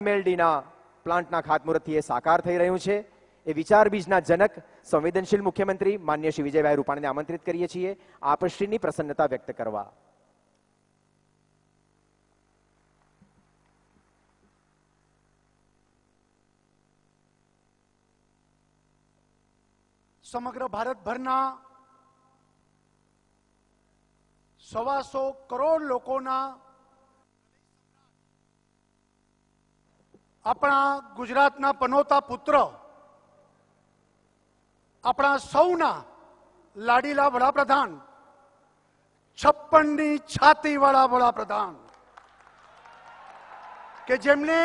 એમએલડીના પ્લાન્ટના ખાતમુહૂર્તથી એ સાકાર થઈ રહ્યું છે. એ વિચાર બીજના જનક સંવેદનશીલ મુખ્યમંત્રી માન્ય શ્રી વિજયભાઈ રૂપાણીને આમંત્રિત કરીએ છીએ. આપશ્રીની પ્રસન્નતા વ્યક્ત કરવા. સમગ્ર ભારતભરના સવાસો કરોડ લોકોના આપણા ગુજરાતના પનોતા પુત્ર, આપણા સૌના લાડીલા વડાપ્રધાન, છપ્પનની છાતીવાળા વડાપ્રધાન, કે જેમને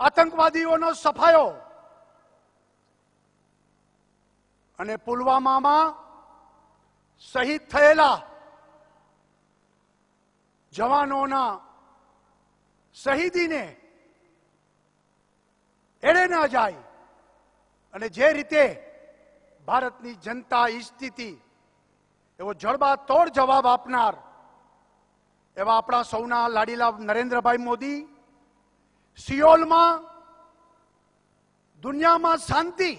આતંકવાદીઓનો સફાયો અને પુલવામામાં શહીદ થયેલા જવાનોના શહીદીને એડે ના જાય. અને જે રીતે ભારતની જનતા ઈચ્છતી હતી એવો જડબાતોડ જવાબ આપનાર એવા આપણા સૌના લાડીલા નરેન્દ્રભાઈ મોદી, સિયોલમાં દુનિયામાં શાંતિ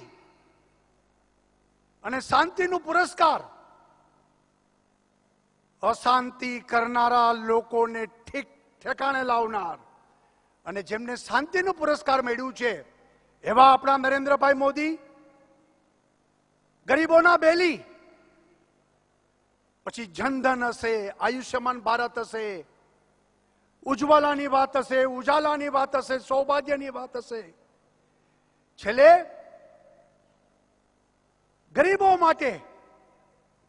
અને શાંતિનું પુરસ્કાર અશાંતિ કરનારા લોકોને ઠીક ઠેકાણે લાવનાર અને જેમને શાંતિનું પુરસ્કાર મળ્યું છે, એવા આપણા નરેન્દ્રભાઈ મોદી, ગરીબોના બેલી, પછી જનધન હશે, આયુષ્યમાન ભારત હશે, ઉજ્જવલાની વાત હશે, ઉજાલાની વાત હશે, સૌભાગ્યની વાત હશે. છેલ્લે, ગરીબો માટે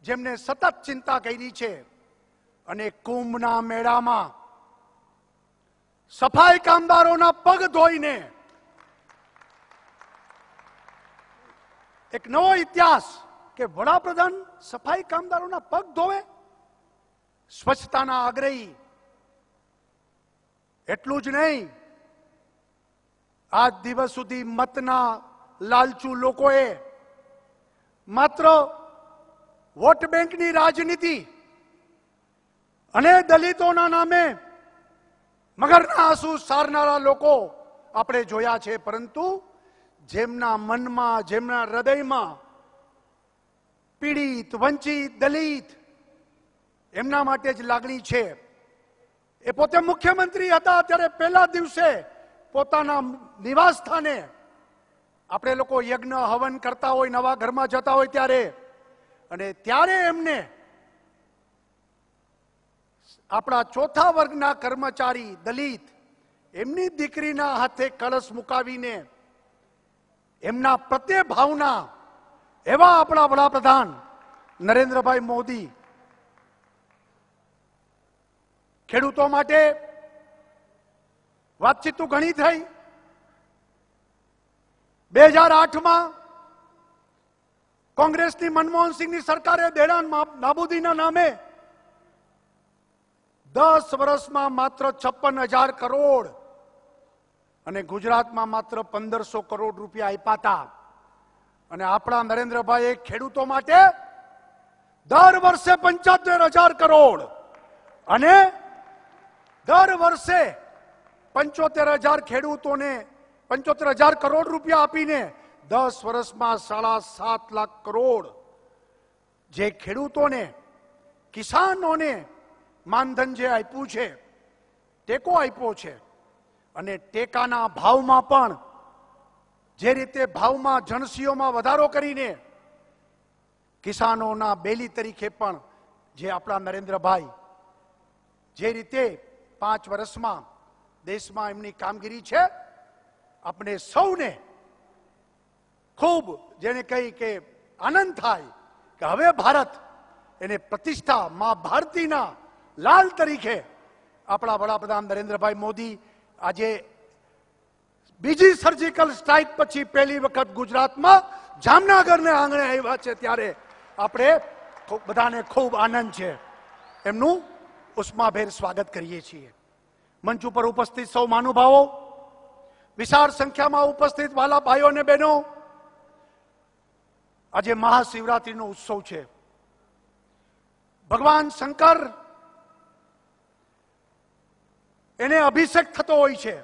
જેમને સતત ચિંતા કરી છે, અને કુંભના મેળામાં સફાઈ કામદારોના પગ ધોઈને એક નવો ઇતિહાસ કે વડાપ્રધાન સફાઈ કામદારોના પગ ધોવે, સ્વચ્છતાના આગ્રહી. એટલું જ નહીં, આજ દિવસ સુધી મતના લાલચુ લોકોએ માત્ર વોટ બેંકની રાજનીતિ અને દલિતોના નામે મગરના આંસુ સારનારા લોકો આપણે જોયા છે, પરંતુ જેમના મનમાં, જેમના હૃદયમાં પીડિત, વંચિત, દલિત, એમના માટે જ લાગણી છે. એ પોતે મુખ્યમંત્રી હતા, ત્યારે પહેલા દિવસે પોતાના નિવાસ સ્થાને આપણે લોકો યજ્ઞ હવન કરતા હોય, નવા ઘરમાં જતા હોય ત્યારે. અને ત્યારે એમને આપણા ચોથા વર્ગના કર્મચારી દલિત, એમની દીકરીના હાથે કળશ મુકાવીને એમના પ્રત્યે ભાવના એવા આપણા વડાપ્રધાન નરેન્દ્રભાઈ મોદી ખેડૂતો માટે વાતચીત તો ઘણી થઈ. બે હજાર આઠમાં કોંગ્રેસની મનમોહનસિંહની સરકારે દેડાણ નાબૂદીના નામે દસ વર્ષમાં માત્ર છપ્પન હજાર કરોડ અને ગુજરાતમાં માત્ર પંદરસો કરોડ રૂપિયા આપ્યા હતા. અને આપણા નરેન્દ્રભાઈએ ખેડૂતો માટે દર વર્ષે પંચોતેર હજાર કરોડ અને દર વર્ષે પંચોતેર હજાર ખેડૂતોને પંચોતેર હજાર કરોડ રૂપિયા આપીને દસ વર્ષમાં સાડા સાત લાખ કરોડ જે ખેડૂતોને, કિસાનોને માનધન જે આપ્યું છે, ટેકો આપ્યો છે. અને ટેકાના ભાવમાં પણ જે રીતે ભાવમાં જણસીઓમાં વધારો કરીને કિસાનોના બેલી તરીકે પણ જે આપણા નરેન્દ્રભાઈ જે રીતે પાંચ વર્ષમાં દેશમાં એમની કામગીરી છે, આપણે સૌને ખૂબ જેને કહી કે આનંદ થાય કે હવે ભારત એને પ્રતિષ્ઠા મા ભારતીના લાલ તરીકે આપણા વડાપ્રધાન નરેન્દ્રભાઈ મોદી આજે બીજી સર્જિકલ સ્ટ્રાઇક પછી પહેલી વખત ગુજરાતમાં જામનગરને આંગણે આવ્યા છે ત્યારે આપણે બધાને ખૂબ આનંદ છે. એમનું ઉષ્માભેર સ્વાગત કરીએ છીએ. મંચ ઉપર ઉપસ્થિત સૌ મહાનુભાવો, વિશાળ સંખ્યામાં ઉપસ્થિત વાલા ભાઈઓ અને બહેનો, આજે મહાશિવરાત્રીનો ઉત્સવ છે. ભગવાન શંકર એને અભિષેક થતો હોય છે.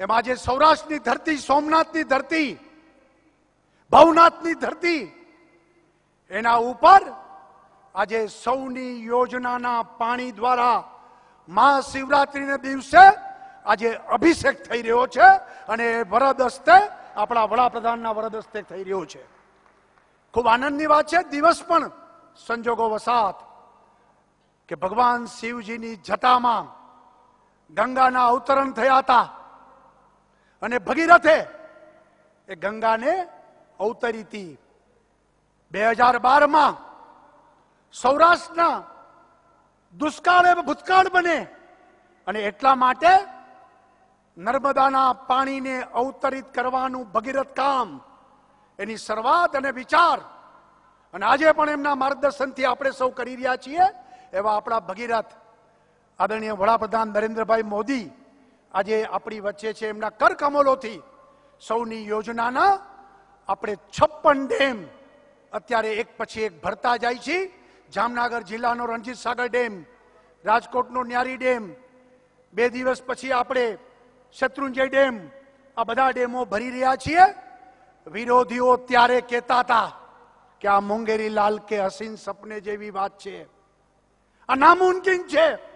એમ આજે સૌરાષ્ટ્રની ધરતી, સોમનાથની ધરતી, ભવનાથની ધરતી, એના ઉપર આજે સૌની યોજનાના પાણી દ્વારા મહાશિવરાત્રીના દિવસે આજે અભિષેક થઈ રહ્યો છે અને વરદ હસ્તે આપણા વડાપ્રધાનના વરદ હસ્તે થઈ રહ્યો છે. ખૂબ આનંદની વાત છે, દિવસ પણ સંજોગો વસાત કે ભગવાન શિવજીની જટામાં ગંગાના અવતરણ થયા હતા. અને ભગીરથે એ ગંગાને અવતરી હતી. બે હજાર બારમાં સૌરાષ્ટ્રના દુષ્કાળ એ ભૂતકાળ બને અને એટલા માટે નર્મદાના પાણીને અવતરિત કરવાનું ભગીરથ કામ. એની શરૂઆત અને વિચાર અને આજે પણ એમના માર્ગદર્શનથી આપણે સૌ કરી રહ્યા છીએ એવા આપણા ભગીરથ આદરણીય વડાપ્રધાન નરેન્દ્રભાઈ મોદી આજે આપણી વચ્ચે છે એમના કર કમલોથી સૌની યોજનાના આપણે છપ્પન ડેમ અત્યારે એક પછી એક ભરતા જાય છે. જામનગર જિલ્લાનો રણજીત સાગર ડેમ, રાજકોટનો ન્યારી ડેમ, બે દિવસ પછી આપણે શત્રુંજય ડેમ, આ બધા ડેમો ભરી રહ્યા છીએ. વિરોધીઓ ત્યારે કહેતા હતા કે આ મુંગેરી લાલ કે હસીન સપને જેવી વાત છે. આ નામુમકિન છે.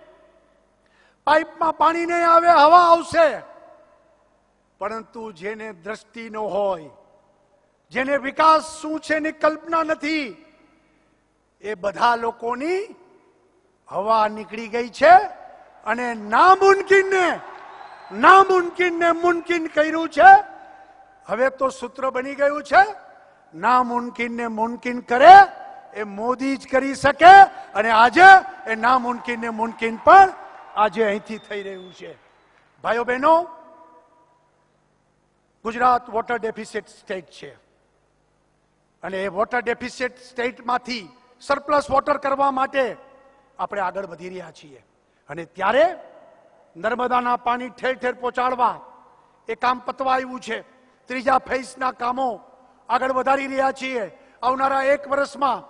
પાઇપમાં પાણી નહીં આવે, હવા આવશે. પરંતુ જેને દ્રષ્ટિ ન હોય, જેને વિકાસ શું છે એની કલ્પના નથી, એ બધા લોકોની હવા નીકળી ગઈ છે અને નામુમકિનને નામુમકિનને મુમકિન કર્યું છે. હવે તો સૂત્ર બની ગયું છે, નામુમકિનને મુમકિન કરે, એ મોદી જ કરી શકે અને આજે એ નામુમકિનને મુમકિન પણ આજે અહીંથી થઈ રહ્યું છે. ભાઈઓ બહેનો, ગુજરાત વોટર ડેફિસિટ સ્ટેટ છે. અને એ વોટર ડેફિસિટ સ્ટેટમાંથી સરપ્લસ વોટર કરવા માટે આપણે આગળ વધી રહ્યા છીએ. અને ત્યારે નર્મદાના પાણી ઠેર ઠેર પહોંચાડવા એ કામ પતવા આવ્યું છે. ત્રીજા ફેઝના કામો આગળ વધારી રહ્યા છીએ. આવનારા એક વર્ષમાં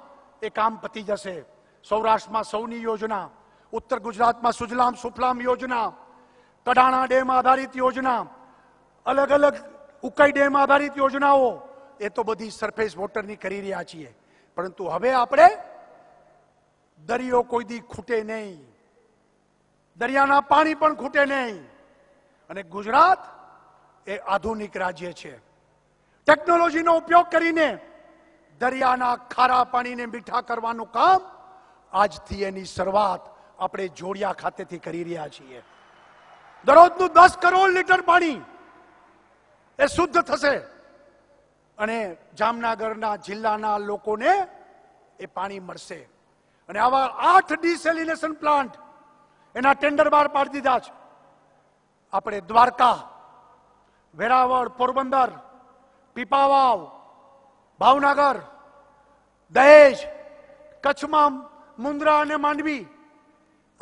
એ કામ પતી જશે. સૌરાષ્ટ્રમાં સૌની યોજના ઉત્તર ગુજરાતમાં સુજલામ સુફલામ યોજના કડાણા ડેમ આધારિત યોજના, અલગ અલગ ઉકાઈ ડેમ આધારિત યોજનાઓ, એ તો બધી સરફેસ વોટરની કરી રહ્યા છીએ. પરંતુ હવે આપણે દરિયો કોઈ દી ખૂટે નહીં. દરિયાના પાણી પણ ખૂટે નહીં. અને ગુજરાત એ આધુનિક રાજ્ય છે. ટેકનોલોજીનો ઉપયોગ કરીને દરિયાના ખારા પાણીને મીઠા કરવાનું કામ આજથી એની શરૂઆત આપણે જોડિયા ખાતેથી કરી રહ્યા છીએ. દરરોજનું દસ કરોડ લીટર પાણી એ શુદ્ધ થશે. અને જામનગરના જિલ્લાના લોકોને એ પાણી મળશે. અને આવા આઠ ડિસેલિનેશન પ્લાન્ટ એના ટેન્ડર બહાર પાડી દીધા છે. આપણે દ્વારકા, વેરાવળ, પોરબંદર, પીપાવાવ, ભાવનગર, દહેજ, કચ્છમાં મુન્દ્રા અને માંડવી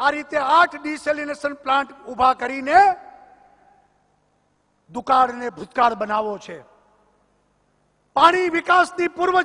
આ રીતે આઠ ડિસેલિનેશન પ્લાન્ટ ઊભા કરીને દુકાળને ભૂતકાળ બનાવો છે. પાણી વિકાસની પૂર્વ